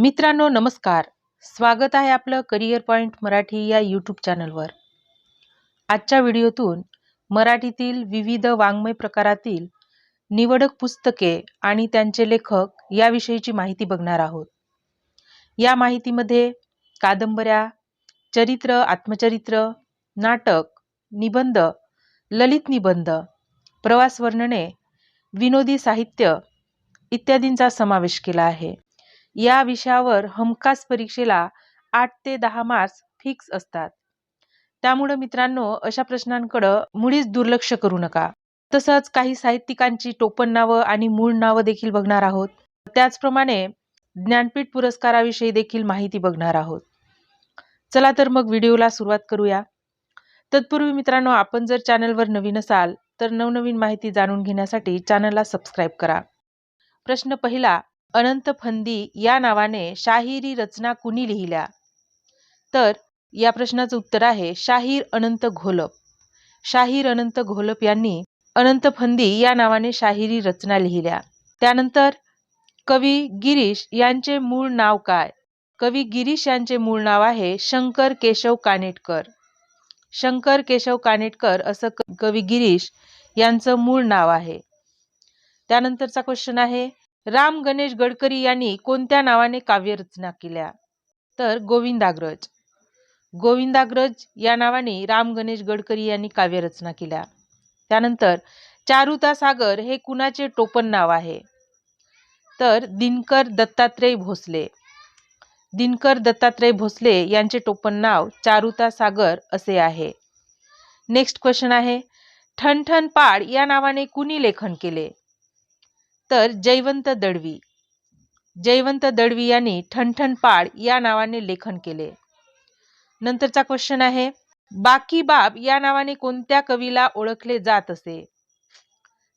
मित्रांनो नमस्कार. स्वागत आहे आपलं करिअर पॉइंट मराठी या यूट्यूब चॅनलवर आजच्या व्हिडिओतून मराठीतील विविध वाङ्मय प्रकारातील निवडक पुस्तके आणि त्यांचे लेखक याविषयीची माहिती बघणार आहोत. या माहितीमध्ये कादंबऱ्या चरित्र आत्मचरित्र नाटक निबंध ललित निबंध प्रवास वर्णने विनोदी साहित्य इत्यादींचा समावेश केला आहे. या विषयावर हमखास परीक्षेला आठ ते दहा मार्क्स फिक्स असतात. त्यामुळं मित्रांनो अशा प्रश्नांकडं मुळीच दुर्लक्ष करू नका. तसंच काही साहित्यिकांची टोपण नावं आणि मूळ नावं देखील बघणार आहोत. त्याचप्रमाणे ज्ञानपीठ पुरस्काराविषयी देखील माहिती बघणार आहोत. चला तर मग व्हिडिओला सुरुवात करूया. तत्पूर्वी मित्रांनो आपण जर चॅनलवर नवीन असाल तर नवनवीन माहिती जाणून घेण्यासाठी चॅनलला सबस्क्राईब करा. प्रश्न पहिला अनंत फंदी या नावाने शाहिरी रचना कुणी लिहिल्या? तर या प्रश्नाचं उत्तर आहे शाहीर अनंत घोलप. शाहीर अनंत घोलप यांनी अनंत फंदी या नावाने शाहिरी रचना लिहिल्या. त्यानंतर कवी गिरीश यांचे मूळ नाव काय? कवी गिरीश यांचे मूळ नाव आहे शंकर केशव कानेटकर. शंकर केशव कानेटकर असं कवी गिरीश यांचं मूळ नाव आहे. त्यानंतरचा क्वेश्चन आहे राम गणेश गडकरी यांनी कोणत्या नावाने काव्यरचना केल्या? तर गोविंदाग्रज. गोविंदाग्रज या नावाने राम गणेश गडकरी यांनी काव्यरचना केल्या. त्यानंतर चारुता सागर हे कुणाचे टोपण नाव आहे? तर दिनकर दत्तात्रय भोसले. दिनकर दत्तात्रय भोसले यांचे टोपण नाव चारुता सागर असे आहे. नेक्स्ट क्वेश्चन आहे. ठणठण पाड या नावाने कुणी लेखन केले? तर जयवंत दळवी जयवंत दळवी यांनी ठणठण पाड या नावाने लेखन केले. नंतरचा क्वेश्चन आहे बाकी बाब या नावाने कोणत्या कवीला ओळखले जात असे?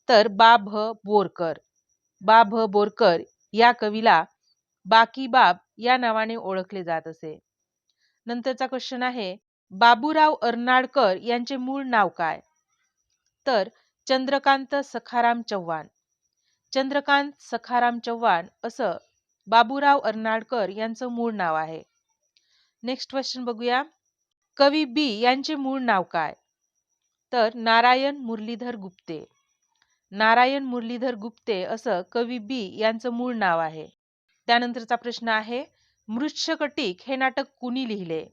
तर बा भ बोरकर. बा भ बोरकर या कवीला बाकी बाब या नावाने ओळखले जात असे. नंतरचा क्वेश्चन आहे बाबूराव अर्नाडकर यांचे मूळ नाव काय? तर चंद्रकांत सखाराम चव्हाण. चंद्रकांत सखाराम चव्हाण असं बाबूराव अर्नाडकर यांचं मूळ नाव आहे. नेक्स्ट क्वेश्चन बघूया. कवी बी यांचे मूळ नाव काय? तर नारायण मुरलीधर गुप्ते. नारायण मुरलीधर गुप्ते असं कवी बी यांचं मूळ नाव आहे. त्यानंतरचा प्रश्न आहे मृच्छकटिक हे नाटक कुणी लिहिले?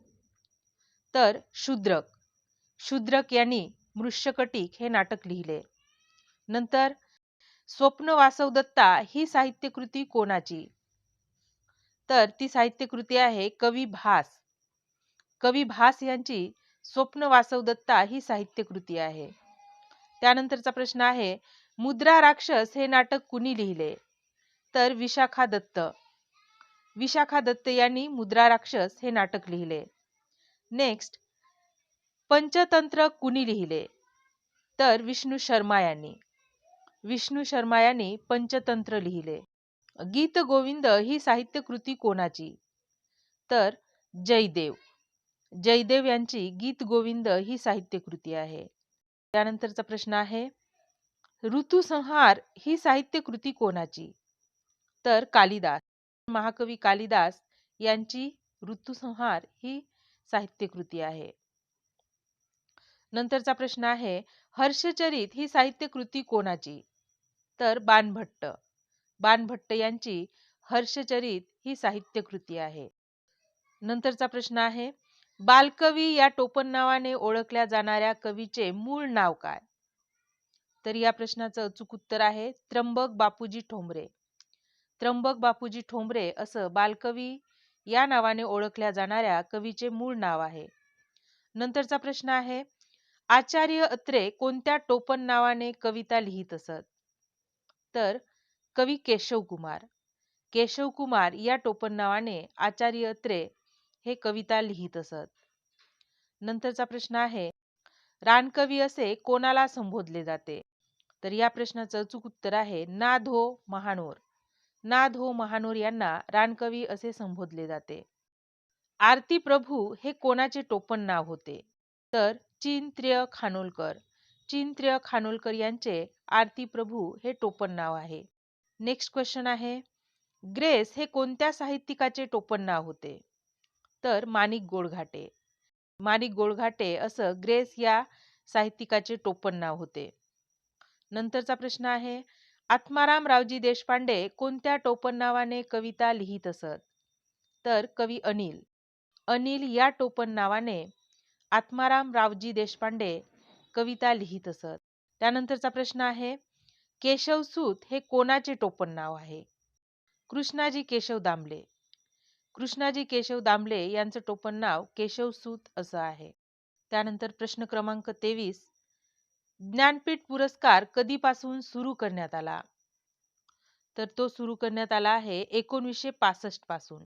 तर शूद्रक. शूद्रक यांनी मृच्छकटिक हे नाटक लिहिले. नंतर स्वप्न वासव दत्ता ही साहित्यकृती कोणाची? तर ती साहित्यकृती आहे कवी भास. कवी भास यांची स्वप्न वासव दत्ता ही साहित्यकृती आहे. त्यानंतरचा प्रश्न आहे मुद्रा राक्षस हे नाटक कुणी लिहिले? तर विशाखा दत्त. विशाखा दत्त यांनी मुद्रा राक्षस हे नाटक लिहिले. नेक्स्ट पंचतंत्र कुणी लिहिले? तर विष्णू शर्मा यांनी. विष्णू शर्मा यांनी पंचतंत्र लिहिले. गीत गोविंद ही साहित्यकृती कोणाची? तर जयदेव. जयदेव यांची गीत गोविंद ही साहित्यकृती आहे. त्यानंतरचा प्रश्न आहे ऋतुसंहार ही साहित्यकृती कोणाची? तर कालिदास. महाकवी कालिदास यांची ऋतुसंहार ही साहित्यकृती आहे. नंतरचा प्रश्न आहे हर्षचरित ही साहित्यकृती कोणाची? तर बाणभट्ट. बाणभट्ट यांची हर्षचरित ही साहित्यकृती आहे. नंतरचा प्रश्न आहे बालकवी या टोपण नावाने ओळखल्या जाणाऱ्या कवीचे मूळ नाव काय? तर या प्रश्नाचं अचूक उत्तर आहे त्र्यंबक बापूजी ठोंबरे. त्र्यंबक बापूजी ठोंबरे असं बालकवी या नावाने ओळखल्या जाणाऱ्या कवीचे मूळ नाव आहे. नंतरचा प्रश्न आहे आचार्य अत्रे कोणत्या टोपण नावाने कविता लिहित असत? तर कवी केशवकुमार केशवकुमार या टोपण नावाने आचार्य अत्रे हे कविता लिहित असत. नंतरचा प्रश्न आहे रानकवी असे कोणाला संबोधले जाते? तर या प्रश्नाचं अचूक उत्तर आहे नाधो महानोर. नाधो महानोर यांना रानकवी असे संबोधले जाते. आरती प्रभू हे कोणाचे टोपण नाव होते? तर चिंत्र्य खानोलकर. चिंत्र्य खानोलकर यांचे आरती प्रभू हे टोपण नाव आहे. नेक्स्ट क्वेश्चन आहे. ग्रेस हे कोणत्या साहित्यिकाचे टोपण नाव होते? तर माणिक गोडघाटे माणिक गोडघाटे असं ग्रेस या साहित्यिकाचे टोपण नाव होते. नंतरचा प्रश्न आहे आत्माराम रावजी देशपांडे कोणत्या टोपण नावाने कविता लिहित असत? तर कवी अनिल. अनिल या टोपण नावाने आत्माराम रावजी देशपांडे कविता लिहित असत. त्यानंतरचा प्रश्न आहे केशवसूत हे कोणाचे टोपण नाव आहे? कृष्णाजी केशव दामले. कृष्णाजी केशव दामले यांचं टोपण नाव केशवसूत असं आहे. त्यानंतर प्रश्न क्रमांक तेवीस ज्ञानपीठ पुरस्कार कधीपासून सुरू करण्यात आला? तर तो सुरू करण्यात आला आहे एकोणीसशे पासष्टपासून.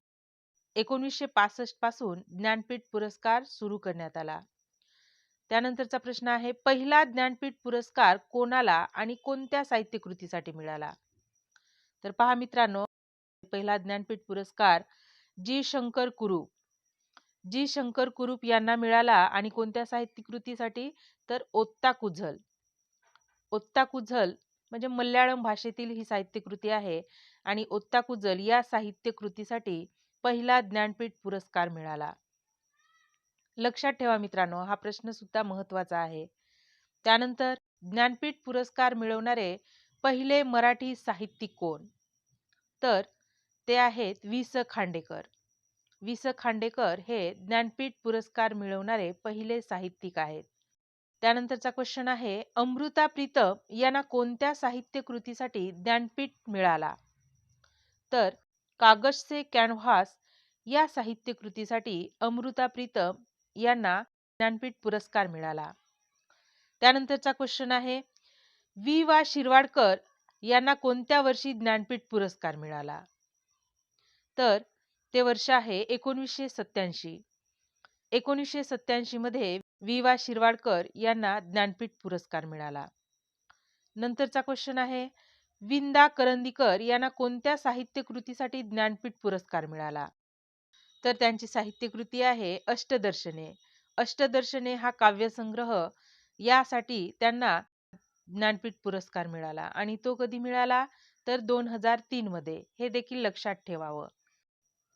एकोणीसशे पासष्टपासून ज्ञानपीठ पुरस्कार सुरू करण्यात आला. त्यानंतरचा प्रश्न आहे पहिला ज्ञानपीठ पुरस्कार कोणाला आणि कोणत्या साहित्य कृतीसाठी मिळाला? तर पहा मित्रांनो पहिला ज्ञानपीठ पुरस्कार जी. शंकर कुरूप. जी. शंकर कुरूप यांना मिळाला आणि कोणत्या साहित्य कृतीसाठी तर ओत्ता कुझल. ओत्ता कुझल म्हणजे मल्याळम भाषेतील ही साहित्य कृती आहे आणि ओत्ता कुझल या साहित्य कृतीसाठी पहिला ज्ञानपीठ पुरस्कार मिळाला. लक्षात ठेवा मित्रांनो हा प्रश्न सुद्धा महत्त्वाचा आहे. त्यानंतर ज्ञानपीठ पुरस्कार मिळवणारे पहिले मराठी साहित्यिक कोण? तर ते आहेत वि स. खांडेकर. वि स. खांडेकर हे ज्ञानपीठ पुरस्कार मिळवणारे पहिले साहित्यिक आहेत. त्यानंतरचा क्वेश्चन आहे अमृता प्रीतम यांना कोणत्या साहित्य कृतीसाठी ज्ञानपीठ मिळाला? तर कागज से कॅनव्हास या साहित्य कृतीसाठी अमृता प्रीतम यांना ज्ञानपीठ पुरस्कार मिळाला. त्यानंतरचा क्वेश्चन आहे वी वा. शिरवाडकर यांना कोणत्या वर्षी ज्ञानपीठ पुरस्कार मिळाला? तर ते वर्ष आहे एकोणीसशे सत्याऐंशी एकोणीसशे सत्याऐंशी मध्ये वि वा. शिरवाडकर यांना ज्ञानपीठ पुरस्कार मिळाला. नंतरचा क्वेश्चन आहे विंदा करंदीकर यांना कोणत्या साहित्य कृतीसाठी ज्ञानपीठ पुरस्कार मिळाला? तर त्यांची साहित्यकृती आहे अष्टदर्शने. अष्टदर्शने हा काव्यसंग्रह यासाठी त्यांना ज्ञानपीठ पुरस्कार मिळाला आणि तो कधी मिळाला? तर दोन हजार तीन मध्ये. हे देखील लक्षात ठेवावं.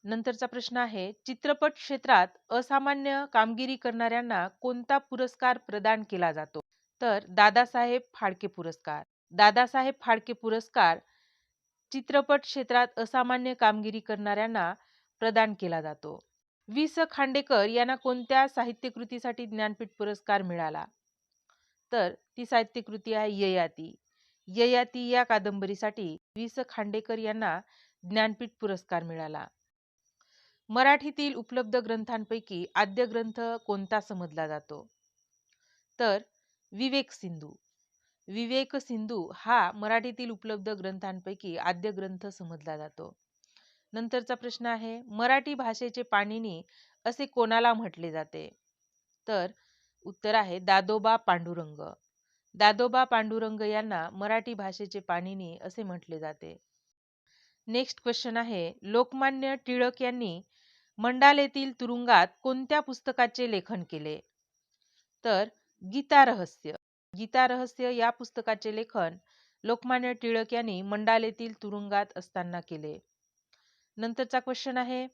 नंतरचा प्रश्न आहे चित्रपट क्षेत्रात असामान्य कामगिरी करणाऱ्यांना कोणता पुरस्कार प्रदान केला जातो? तर दादासाहेब फाळके पुरस्कार. दादासाहेब फाळके पुरस्कार चित्रपट क्षेत्रात असामान्य कामगिरी करणाऱ्यांना प्रदान केला जातो. वि स. खांडेकर यांना कोणत्या साहित्यकृतीसाठी ज्ञानपीठ पुरस्कार मिळाला? तर ती साहित्यकृती आहे ययाती. ययाती या कादंबरीसाठी वि स. खांडेकर यांना ज्ञानपीठ पुरस्कार मिळाला. मराठीतील उपलब्ध ग्रंथांपैकी आद्य ग्रंथ कोणता समजला जातो? तर विवेक सिंधू. विवेक सिंधू हा मराठीतील उपलब्ध ग्रंथांपैकी आद्य ग्रंथ समजला जातो. नंतरचा प्रश्न आहे मराठी भाषेचे पाणिनी असे कोणाला म्हटले जाते? तर उत्तर आहे दादोबा पांडुरंग. दादोबा पांडुरंग यांना मराठी भाषेचे पाणिनी असे म्हटले जाते. नेक्स्ट क्वेश्चन आहे लोकमान्य टिळक यांनी मंडालेतील तुरुंगात कोणत्या पुस्तकाचे लेखन केले? तर गीता रहस्य. गीता रहस्य या पुस्तकाचे लेखन लोकमान्य टिळक यांनी मंडालेतील तुरुंगात असताना केले. नंतरचा क्वेश्चन आहे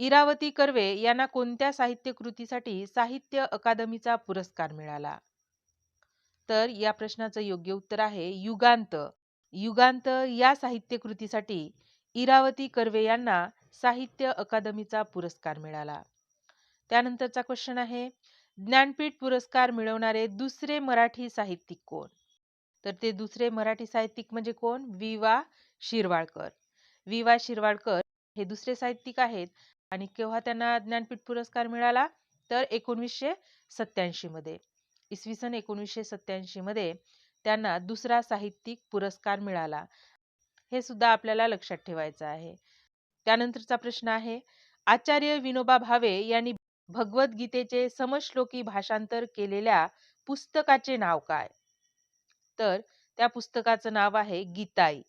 इरावती कर्वे यांना कोणत्या साहित्य कृतीसाठी साहित्य अकादमीचा पुरस्कार मिळाला? तर या प्रश्नाचं योग्य उत्तर आहे युगांत. युगांत या साहित्य कृतीसाठी इरावती कर्वे यांना साहित्य अकादमीचा पुरस्कार मिळाला. त्यानंतरचा क्वेश्चन आहे ज्ञानपीठ पुरस्कार मिळवणारे दुसरे मराठी साहित्यिक कोण? तर ते दुसरे मराठी साहित्यिक म्हणजे कोण? वि वा शिरवाळकर. वि वाय शिरवाडकर हे दुसरे साहित्यिक आहेत आणि केव्हा त्यांना ज्ञानपीठ पुरस्कार मिळाला तर एकोणीसशे सत्याऐंशी मध्ये. इसवी सन एकोणीसशे सत्याऐंशी मध्ये त्यांना दुसरा साहित्यिक पुरस्कार मिळाला. हे सुद्धा आपल्याला लक्षात ठेवायचं आहे. त्यानंतरचा प्रश्न आहे आचार्य विनोबा भावे यांनी भगवद्गीतेचे समश्लोकी भाषांतर केलेल्या पुस्तकाचे नाव काय? तर त्या पुस्तकाचं नाव आहे गीताई.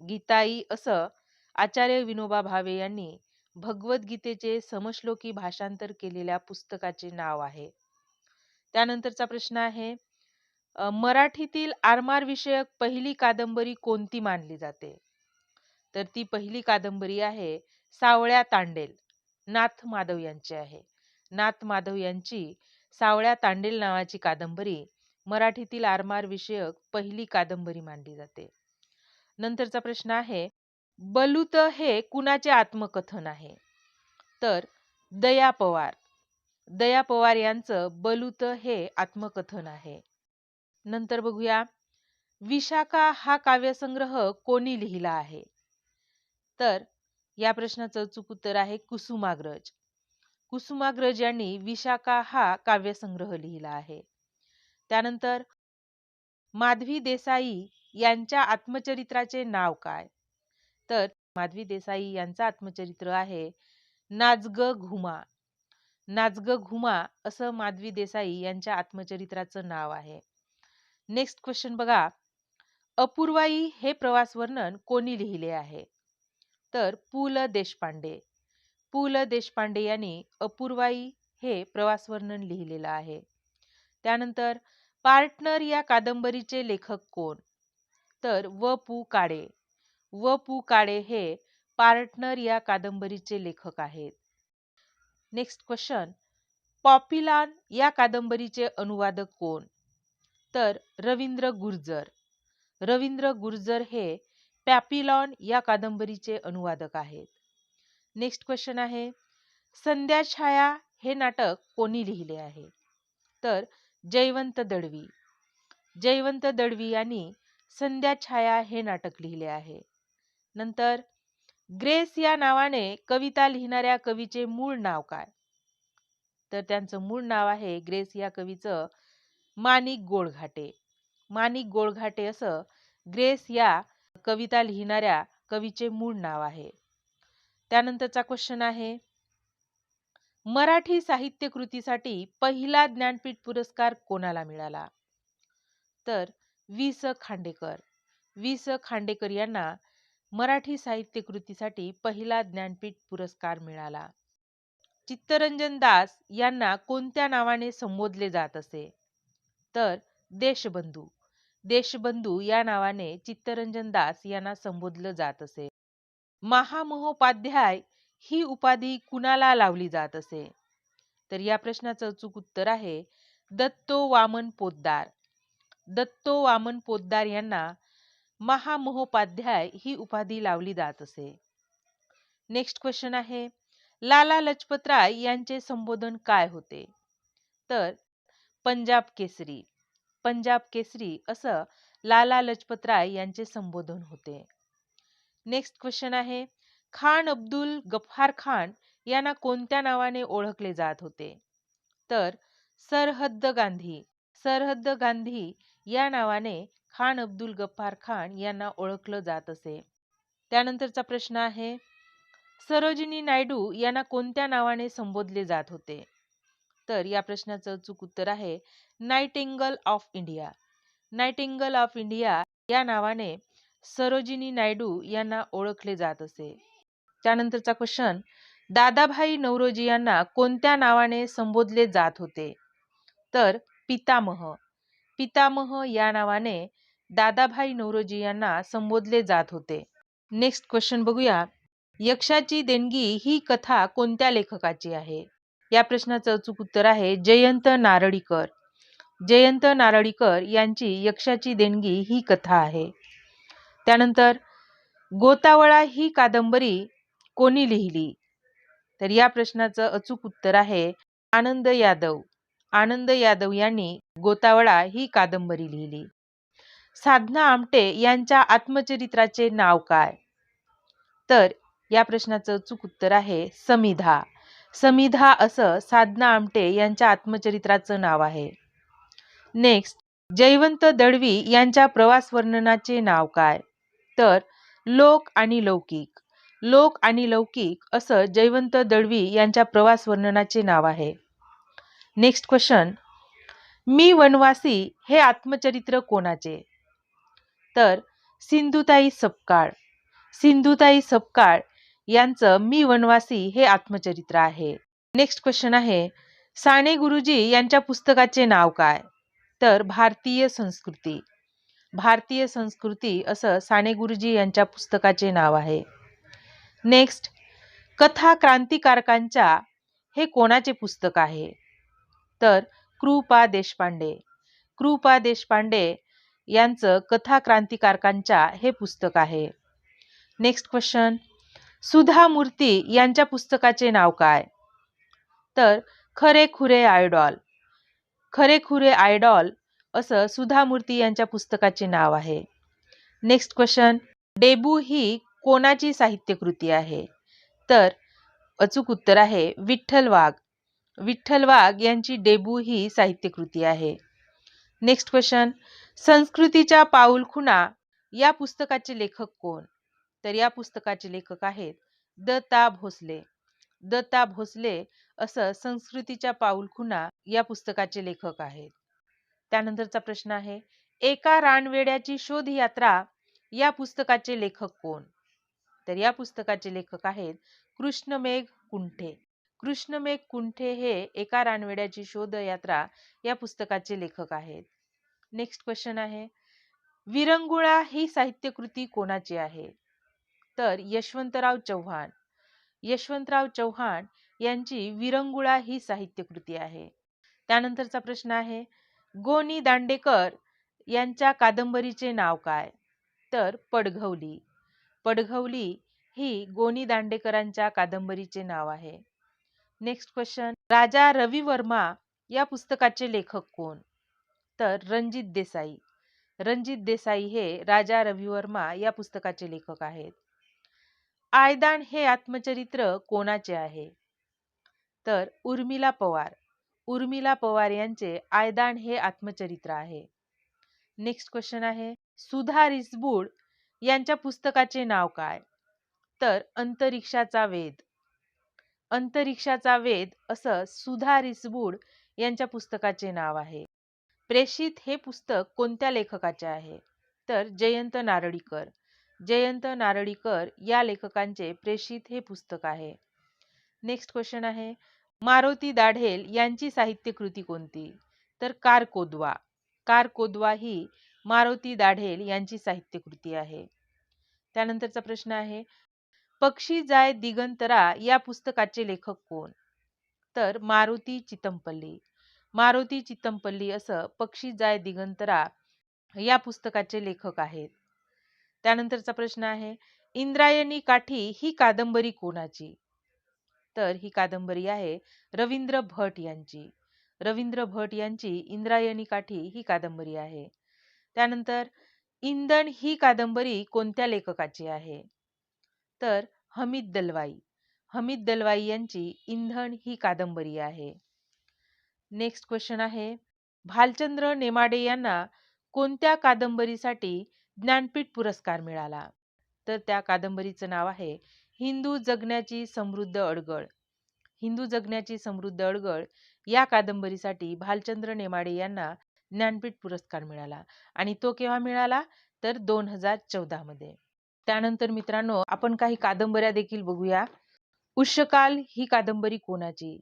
गीताई असं आचार्य विनोबा भावे यांनी भगवद्गीतेचे समश्लोकी भाषांतर केलेल्या पुस्तकाचे नाव आहे. त्यानंतरचा प्रश्न आहे मराठीतील आरमार विषयक पहिली कादंबरी कोणती मानली जाते? तर ती पहिली कादंबरी आहे सावळ्या तांडेल नाथ माधव यांची आहे. नाथ माधव यांची सावळ्या तांडेल नावाची कादंबरी मराठीतील आरमार विषयक पहिली कादंबरी मानली जाते. नंतरचा प्रश्न आहे बलुत हे कुणाचे आत्मकथन आहे? तर दया पवार. दया पवार यांचं बलुत हे आत्मकथन आहे. नंतर बघूया विशाखा हा काव्यसंग्रह कोणी लिहिला आहे? तर या प्रश्नाचं अचूक उत्तर आहे कुसुमाग्रज. कुसुमाग्रज यांनी विशाखा हा काव्यसंग्रह लिहिला आहे. त्यानंतर माधवी देसाई यांच्या आत्मचरित्राचे नाव काय? तर माधवी देसाई यांचं आत्मचरित्र आहे नाचग घुमा. नाचग घुमा असं माधवी देसाई यांच्या आत्मचरित्राचं नाव आहे. नेक्स्ट क्वेश्चन बघा. अपूर्वाई हे प्रवास वर्णन कोणी लिहिले आहे? तर पु ल देशपांडे. पु ल देशपांडे यांनी अपूर्वाई हे प्रवास वर्णन लिहिलेलं आहे. त्यानंतर पार्टनर या कादंबरीचे लेखक कोण? तर व पु काळे. व पु काळे हे पार्टनर या कादंबरीचे लेखक आहेत. नेक्स्ट क्वेश्चन पॉपिलान या कादंबरीचे अनुवादक कोण? तर रवींद्र गुर्जर. रवींद्र गुर्जर हे पॅपिलॉन या कादंबरीचे अनुवादक आहेत. नेक्स्ट क्वेश्चन आहे. संध्या छाया हे नाटक कोणी लिहिले आहे? तर जयवंत दळवी जयवंत दळवी यांनी संध्या छाया हे नाटक लिहिले आहे. नंतर ग्रेस या नावाने कविता लिहिणाऱ्या कवीचे मूळ नाव काय? तर त्यांचं मूळ नाव आहे ग्रेस या कवीचं माणिक गोळघाटे. माणिक गोळघाटे असं ग्रेस या कविता लिहिणाऱ्या कवीचे मूळ नाव आहे. त्यानंतरचा क्वेश्चन आहे मराठी साहित्य कृतीसाठी पहिला ज्ञानपीठ पुरस्कार कोणाला मिळाला? तर वि स खांडेकर. वि स खांडेकर यांना मराठी साहित्य कृतीसाठी पहिला ज्ञानपीठ पुरस्कार मिळाला. चित्तरंजन दास यांना कोणत्या नावाने संबोधले जात असे? तर देशबंधू. देशबंधू या नावाने चित्तरंजन दास यांना संबोधलं जात असे. महामहोपाध्याय ही उपाधी कुणाला लावली जात असे? तर या प्रश्नाचं अचूक उत्तर आहे दत्तो वामन पोद्दार दत्तो वामन पोद्दार यांना महामहोपाध्याय ही उपाधी लावली जात असे. नेक्स्ट क्वेश्चन आहे लाला लजपतराय यांचे संबोधन काय होते? तर पंजाब केसरी. पंजाब केसरी असं लाला लजपतराय यांचे संबोधन होते. नेक्स्ट क्वेश्चन आहे खान अब्दुल गफ्फार खान यांना कोणत्या नावाने ओळखले जात होते? तर सरहद्द गांधी. सरहद्द गांधी या नावाने खान अब्दुल गफ्फार खान यांना ओळखलं जात असे. त्यानंतरचा प्रश्न आहे सरोजिनी नायडू यांना कोणत्या नावाने संबोधले जात होते? तर या प्रश्नाचं अचूक उत्तर आहे nightingale of India. Nightingale of India या नावाने सरोजिनी नायडू यांना ओळखले जात असे. त्यानंतरचा क्वेश्चन दादाभाई नवरोजी यांना कोणत्या नावाने संबोधले जात होते? तर पितामह. पितामह या नावाने दादाभाई नवरोजी यांना संबोधले जात होते. नेक्स्ट क्वेश्चन बघूया. यक्षाची देणगी ही कथा कोणत्या लेखकाची आहे? या प्रश्नाचं अचूक उत्तर आहे जयंत नारळीकर. जयंत नारळीकर यांची यक्षाची देणगी ही कथा आहे. त्यानंतर गोतावळा ही कादंबरी कोणी लिहिली? तर या प्रश्नाचं अचूक उत्तर आहे आनंद यादव. आनंद यादव यांनी गोतावळा ही कादंबरी लिहिली. साधना आमटे यांच्या आत्मचरित्राचे नाव काय? तर या प्रश्नाचं अचूक उत्तर आहे समिधा. समिधा असं साधना आमटे यांच्या आत्मचरित्राचं नाव आहे. नेक्स्ट जयवंत दळवी यांच्या प्रवास वर्णनाचे नाव काय? तर लोक आणि लौकिक. लोक आणि लौकिक असं जयवंत दळवी यांच्या प्रवास वर्णनाचे नाव आहे. नेक्स्ट क्वेश्चन मी वनवासी हे आत्मचरित्र कोणाचे? तर सिंधुताई सपकाळ. सिंधुताई सपकाळ यांचं मी वनवासी हे आत्मचरित्र आहे. नेक्स्ट क्वेश्चन आहे. साने गुरुजी यांच्या पुस्तकाचे नाव काय? तर भारतीय संस्कृती. भारतीय संस्कृती असं साने गुरुजी यांच्या पुस्तकाचे नाव आहे. नेक्स्ट कथा क्रांतिकारकांच्या हे कोणाचे पुस्तक आहे? तर कृपा देशपांडे. कृपा देशपांडे यांचं कथा क्रांतिकारकांच्या हे पुस्तक आहे. नेक्स्ट क्वेश्चन सुधा मूर्ती यांच्या पुस्तकाचे नाव काय? तर खरे खुरे आयडॉल. खरे खुरे आयडॉल असं सुधा मूर्ती यांच्या पुस्तकाचे नाव आहे. नेक्स्ट क्वेश्चन डेबू ही कोणाची साहित्यकृती आहे? तर अचूक उत्तर आहे विठ्ठल वाघ. विठ्ठल वाघ यांची डेबू ही साहित्यकृती आहे. नेक्स्ट क्वेश्चन संस्कृतीच्या पाऊलखुणा या पुस्तकाचे लेखक कोण? तर या पुस्तकाचे लेखक आहेत दत्ता भोसले. दत्ता भोसले असं संस्कृतीच्या पाऊलखुणा या पुस्तकाचे लेखक आहेत. त्यानंतरचा प्रश्न आहे एका रानवेड्याची शोध यात्रा या पुस्तकाचे लेखक कोण? तर या पुस्तकाचे लेखक आहेत कृष्णमेघ कुंठे. कृष्णमेघ कुंठे हे एका रानवेड्याची शोधयात्रा या पुस्तकाचे लेखक आहेत. नेक्स्ट क्वेश्चन आहे. विरंगुळा ही साहित्यकृती कोणाची आहे? तर यशवंतराव चव्हाण. यशवंतराव चव्हाण यांची विरंगुळा ही साहित्यकृती आहे. त्यानंतरचा प्रश्न आहे गोनी दांडेकर यांच्या कादंबरीचे नाव काय? तर पडघवली. पडघवली ही गोनी दांडेकरांच्या कादंबरीचे नाव आहे. नेक्स्ट क्वेश्चन राजा रवी वर्मा या पुस्तकाचे लेखक कोण? तर रणजित देसाई. रणजित देसाई हे राजा रवी वर्मा या पुस्तकाचे लेखक आहेत. आयदान हे आत्मचरित्र कोणाचे आहे? तर उर्मिला पवार. उर्मिला पवार यांचे आयदान हे आत्मचरित्र आहे. नेक्स्ट क्वेश्चन आहे. सुधा रिसबूड यांच्या पुस्तकाचे नाव काय? तर अंतरिक्षाचा वेद अंतरिक्षाचा वेद असं सुधा रिसबूड यांच्या पुस्तकाचे नाव आहे. प्रेषित हे पुस्तक कोणत्या लेखकाचे आहे? तर जयंत नारळीकर. जयंत नारळीकर या लेखकांचे प्रेषित हे पुस्तक आहे. नेक्स्ट क्वेश्चन आहे. मारुती दाढेल यांची साहित्यकृती कोणती? तर कार कोदवा कार कोदवा ही मारुती दाढेल यांची साहित्यकृती आहे. त्यानंतरचा प्रश्न आहे. पक्षी जाय दिगंतरा या पुस्तकाचे लेखक कोण? तर मारुती चितमपल्ली. मारुती चितमपल्ली असं पक्षी जाय दिगंतरा या पुस्तकाचे लेखक आहेत. त्यानंतरचा प्रश्न आहे इंद्रायणी काठी ही कादंबरी कोणाची? तर ही कादंबरी आहे रवींद्र भट यांची. रवींद्र भट यांची इंद्रायणी काठी ही कादंबरी आहे. त्यानंतर इंधन ही कादंबरी कोणत्या लेखकाची आहे? तर हमीद दलवाई. हमीद दलवाई यांची इंधन ही कादंबरी आहे. नेक्स्ट क्वेश्चन आहे. भालचंद्र नेमाडे यांना कोणत्या कादंबरीसाठी ज्ञानपीठ पुरस्कार मिळाला? तर त्या कादंबरीचं नाव आहे हिंदू जगण्याची समृद्ध अडगळ. हिंदू जगण्याची समृद्ध अडगळ या कादंबरीसाठी भालचंद्र नेमाडे यांना ज्ञानपीठ पुरस्कार मिळाला. आणि तो केव्हा मिळाला? तर दोन हजार चौदामध्ये त्यानंतर मित्रांनो आपण काही कादंबऱ्या देखील बघूया. उष्यकाल ही कादंबरी कोणाची?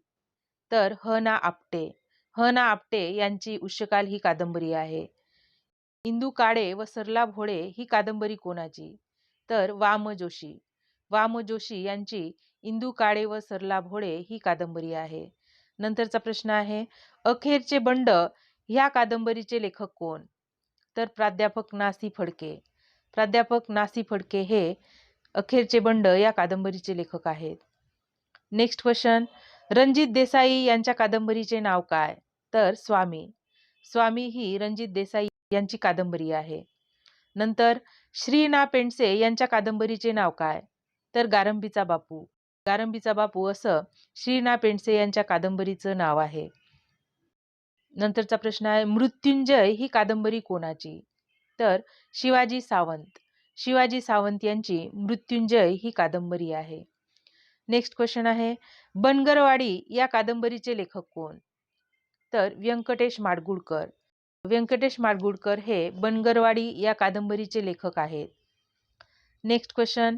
तर ह ना आपटे. ह ना आपटे यांची उष्यकाल ही कादंबरी आहे. इंदू काळे व सरला भोळे ही कादंबरी कोणाची? तर वाम जोशी. वाम जोशी यांची इंदू काळे व सरला भोळे ही कादंबरी आहे. नंतरचा प्रश्न आहे अखेरचे बंड ह्या कादंबरीचे लेखक कोण? तर प्राध्यापक नासी फडके. प्राध्यापक नासी फडके हे अखेरचे बंड या कादंबरीचे लेखक आहेत. नेक्स्ट क्वेश्चन रणजित देसाई यांच्या कादंबरीचे नाव काय? तर स्वामी. स्वामी ही रणजित देसाई यांची कादंबरी आहे. नंतर श्री ना पेंडसे यांच्या कादंबरीचे नाव काय? तर गारंबीचा बापू. गारंबीचा बापू असं श्री ना पेंडसे यांच्या कादंबरीचं नाव आहे. नंतरचा प्रश्न आहे मृत्युंजय ही कादंबरी कोणाची? तर शिवाजी सावंत. शिवाजी सावंत यांची मृत्युंजय ही कादंबरी आहे. नेक्स्ट क्वेश्चन आहे बनगरवाडी या कादंबरीचे लेखक कोण? तर व्यंकटेश माडगुळकर. व्यंकटेश माडगुळकर हे बनगरवाडी या कादंबरीचे लेखक आहेत. नेक्स्ट क्वेश्चन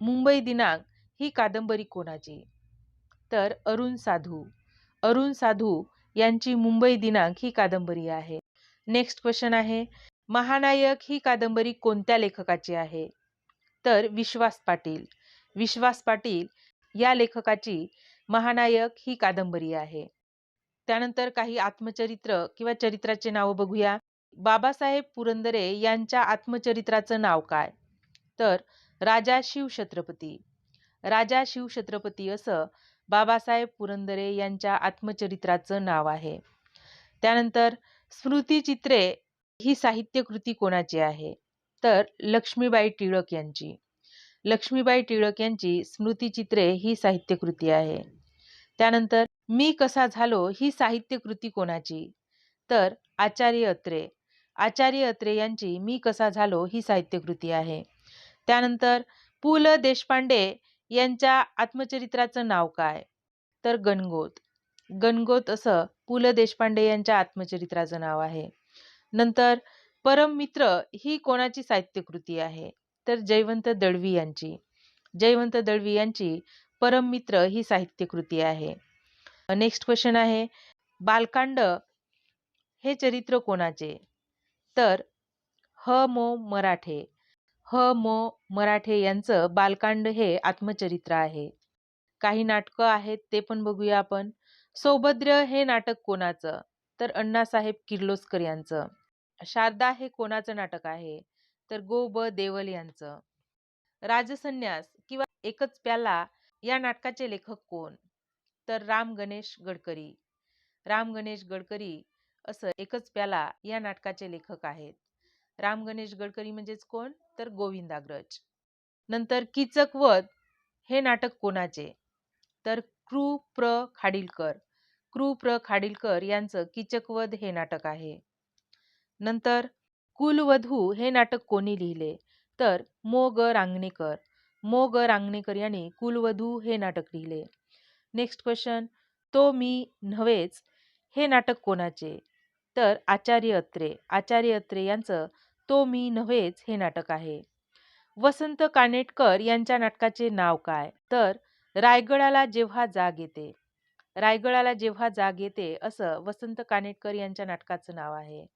मुंबई दिनांक ही कादंबरी कोणाची? तर अरुण साधू. अरुण साधू यांची मुंबई दिनांक ही कादंबरी आहे. नेक्स्ट क्वेश्चन आहे महानायक ही कादंबरी कोणत्या लेखकाची आहे? तर विश्वास पाटील. विश्वास पाटील या लेखकाची महानायक ही कादंबरी आहे. त्यानंतर काही आत्मचरित्र किंवा चरित्राचे नाव बघूया. बाबासाहेब पुरंदरे यांच्या आत्मचरित्राचं नाव काय? तर राजा शिवछत्रपती. राजा शिवछत्रपती असं बाबासाहेब पुरंदरे यांच्या आत्मचरित्राचं नाव आहे. त्यानंतर स्मृतिचित्रे ही साहित्यकृती कोणाची आहे? तर लक्ष्मीबाई टिळक यांची. लक्ष्मीबाई टिळक यांची स्मृतिचित्रे ही साहित्यकृती आहे. त्यानंतर मी कसा झालो ही साहित्यकृती कोणाची? तर आचार्य अत्रे. आचार्य अत्रे यांची मी कसा झालो ही साहित्यकृती आहे. त्यानंतर पु ल देशपांडे यांच्या आत्मचरित्राचं नाव काय? तर गणगोत. गणगोत असं पु ल देशपांडे यांच्या आत्मचरित्राचं नाव आहे. नंतर परममित्र ही कोणाची साहित्यकृती आहे? तर जयवंत दळवी यांची. जयवंत दळवी यांची परममित्र ही साहित्यकृती आहे. नेक्स्ट क्वेश्चन आहे बालकांड हे चरित्र कोणाचे? तर ह. मो. मराठे. ह. मो. मराठे यांचं बालकांड हे आत्मचरित्र आहे. काही नाटकं आहेत ते पण बघूया आपण. सौभद्र हे नाटक कोणाचं? तर अण्णासाहेब किर्लोस्कर यांचं. शारदा हे कोणाचं नाटक आहे? तर गो ब देवल यांचं. राजसन्यास किंवा एकच प्याला या नाटकाचे लेखक कोण? तर राम गणेश गडकरी. राम गणेश गडकरी असं एकच प्याला या नाटकाचे लेखक आहेत. राम गणेश गडकरी म्हणजेच कोण? तर गोविंदाग्रज. नंतर किचकवध हे नाटक कोणाचे? तर कृ प्र खाडिलकर. कृ प्र खाडिलकर यांचं किचकवध हे नाटक आहे. नंतर कुलवधू हे नाटक कोणी लिहिले? तर मो. ग. रांगणेकर. मो. ग. रांगणेकर यांनी कुलवधू हे नाटक लिहिले. नेक्स्ट क्वेश्चन तो मी नव्हेच हे नाटक कोणाचे? तर आचार्य अत्रे. आचार्य अत्रे यांचं तो मी नव्हेच हे नाटक आहे. वसंत कानेटकर यांच्या नाटकाचे नाव काय? तर रायगडाला जेव्हा जाग येते. रायगडाला जेव्हा जाग येते असं वसंत कानेटकर यांच्या नाटकाचं नाव आहे.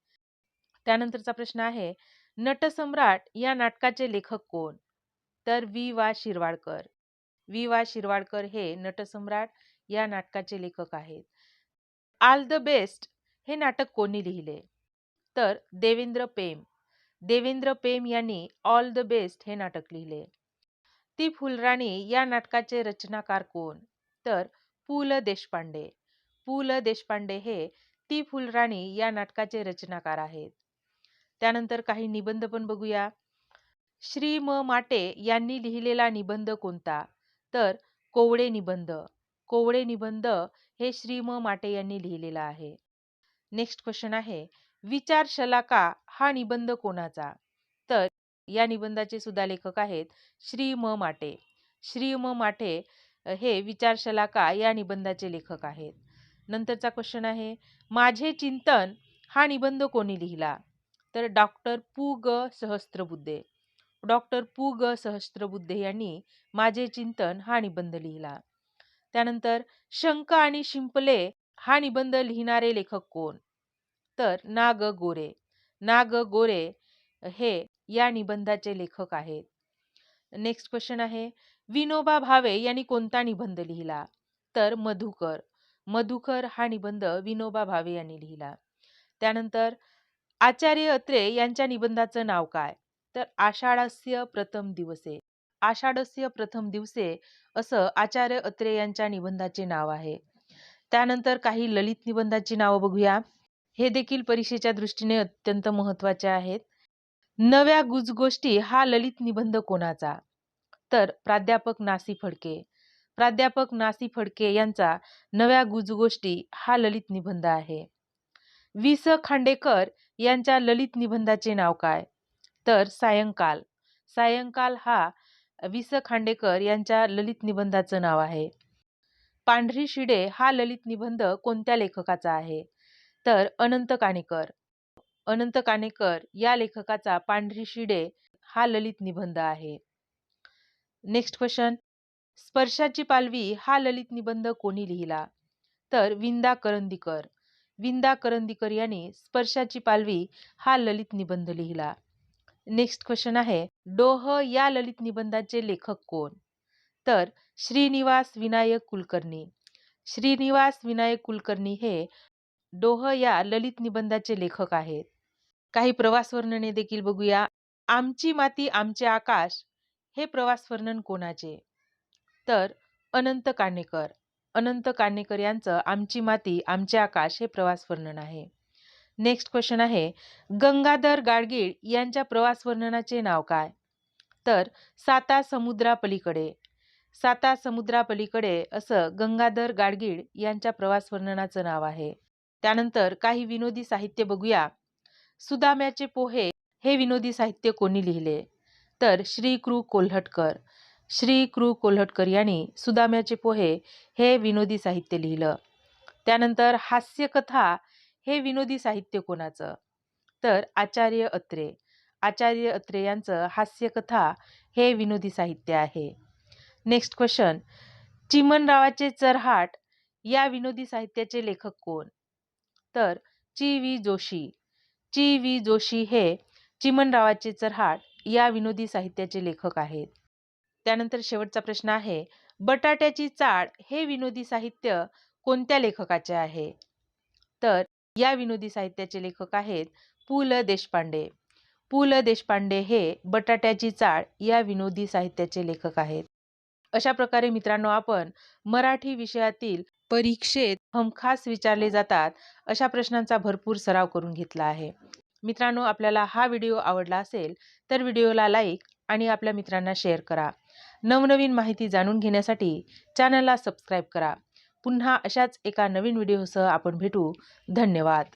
त्यानंतरचा प्रश्न आहे नटसम्राट या नाटकाचे लेखक कोण? तर वि वा. शिरवाडकर. वि वा. शिरवाडकर हे नटसम्राट या नाटकाचे लेखक आहेत. आल द बेस्ट हे नाटक कोणी लिहिले? तर देवेंद्र पेम. देवेंद्र पेम यांनी ऑल द बेस्ट हे नाटक लिहिले. ती फुलराणी या नाटकाचे रचनाकार कोण? तर पु. ल. देशपांडे. पु. ल. देशपांडे हे ती फुलराणी या नाटकाचे रचनाकार आहेत. त्यानंतर काही निबंध पण बघूया. श्री म. माटे यांनी लिहिलेला निबंध कोणता? तर कोवळे निबंध. कोवळे निबंध हे श्री म. माटे यांनी लिहिलेला आहे. नेक्स्ट क्वेश्चन आहे विचार शलाका हा निबंध कोणाचा? तर या निबंधाचे सुद्धा लेखक आहेत श्री म. माटे. श्री म. माटे हे विचार शलाका या निबंधाचे लेखक आहेत. नंतरचा क्वेश्चन आहे माझे चिंतन हा निबंध कोणी लिहिला? तर डॉक्टर पु ग सहस्त्रबुद्धे. डॉक्टर पु ग सहस्त्रबुद्धे यांनी माझे चिंतन हा निबंध लिहिला. त्यानंतर शंख आणि शिंपले हा निबंध लिहिणारे लेखक कोण? तर ना ग गोरे. नाग गोरे हे या निबंधाचे लेखक आहेत. नेक्स्ट क्वेश्चन आहे. विनोबा भावे यांनी कोणता निबंध लिहिला? तर मधुकर. मधुकर हा निबंध विनोबा भावे यांनी लिहिला. त्यानंतर आचार्य अत्रे यांच्या निबंधाचं नाव काय? तर आषाढस्य प्रथम दिवसे. आषाढस्य प्रथम दिवसे असं आचार्य अत्रे यांच्या निबंधाचे नाव आहे. त्यानंतर काही ललित निबंधाची नावं बघूया. हे देखील परीक्षेच्या दृष्टीने अत्यंत महत्त्वाचे आहेत. नव्या गुजगोष्टी हा ललित निबंध कोणाचा? तर प्राध्यापक नासी फडके. प्राध्यापक नासी फडके यांचा नव्या गुजगोष्टी हा ललित निबंध आहे. वि स खांडेकर यांच्या ललित निबंधाचे नाव काय? तर सायंकाल. सायंकाल हा वि स खांडेकर यांच्या ललित निबंधाचं नाव आहे. पांढरी शिडे हा ललित निबंध कोणत्या लेखकाचा आहे? तर अनंत काणेकर. अनंत काणेकर या लेखकाचा पांढरी शिडे हा ललित निबंध आहे. नेक्स्ट क्वेश्चन स्पर्शाची पालवी हा ललित निबंध कोणी लिहिला? तर विंदा करंदीकर. विंदा करंदीकर यांनी स्पर्शाची पालवी हा ललित निबंध लिहिला. नेक्स्ट क्वेश्चन आहे डोह या ललित निबंधाचे लेखक कोण? तर श्रीनिवास विनायक कुलकर्णी. श्रीनिवास विनायक कुलकर्णी हे डोह या ललित निबंधाचे लेखक आहेत. काही प्रवास वर्णने देखील बघूया. आमची माती आमचे आकाश हे प्रवास वर्णन कोणाचे? तर अनंत काणेकर. अनंत काणेकर यांचं आमची माती आमचे आकाश हे प्रवास वर्णन आहे. नेक्स्ट क्वेश्चन आहे गंगाधर गाडगीळ यांच्या प्रवास वर्णनाचे नाव काय? तर साता समुद्रापलीकडे. साता समुद्रापलीकडे असं गंगाधर गाडगीळ यांच्या प्रवास वर्णनाचं नाव आहे. त्यानंतर काही विनोदी साहित्य बघूया. सुदाम्याचे पोहे हे विनोदी साहित्य कोणी लिहिले? तर श्री कृ कोल्हटकर. श्री कृ कोल्हटकर यांनी सुदाम्याचे पोहे हे विनोदी साहित्य लिहिलं. त्यानंतर हास्यकथा हे विनोदी साहित्य कोणाचं? तर आचार्य अत्रे. आचार्य अत्रे यांचं हास्यकथा हे विनोदी साहित्य आहे. नेक्स्ट क्वेश्चन चिमनरावाचे चरहाट या विनोदी साहित्याचे लेखक कोण? तर ची वी जोशी. ची वी जोशी हे चिमनरावाचे चरहाट या विनोदी साहित्याचे लेखक आहेत. त्यानंतर शेवटचा प्रश्न आहे बटाट्याची चाळ हे विनोदी साहित्य कोणत्या लेखकाचे आहे? तर या विनोदी साहित्याचे लेखक आहेत पु. ल. देशपांडे. पु. ल. देशपांडे हे बटाट्याची चाळ या विनोदी साहित्याचे लेखक आहेत. अशा प्रकारे मित्रांनो आपण मराठी विषयातील परीक्षेत हमखास विचारले जातात अशा प्रश्नांचा भरपूर सराव करून घेतला आहे. मित्रांनो आपल्याला हा व्हिडिओ आवडला असेल तर व्हिडिओला लाईक आणि आपल्या मित्रांना शेअर करा. नवनवीन माहिती जाणून घेण्यासाठी चॅनलला सबस्क्राईब करा. पुन्हा अशाच एका नवीन व्हिडिओसह आपण भेटू. धन्यवाद.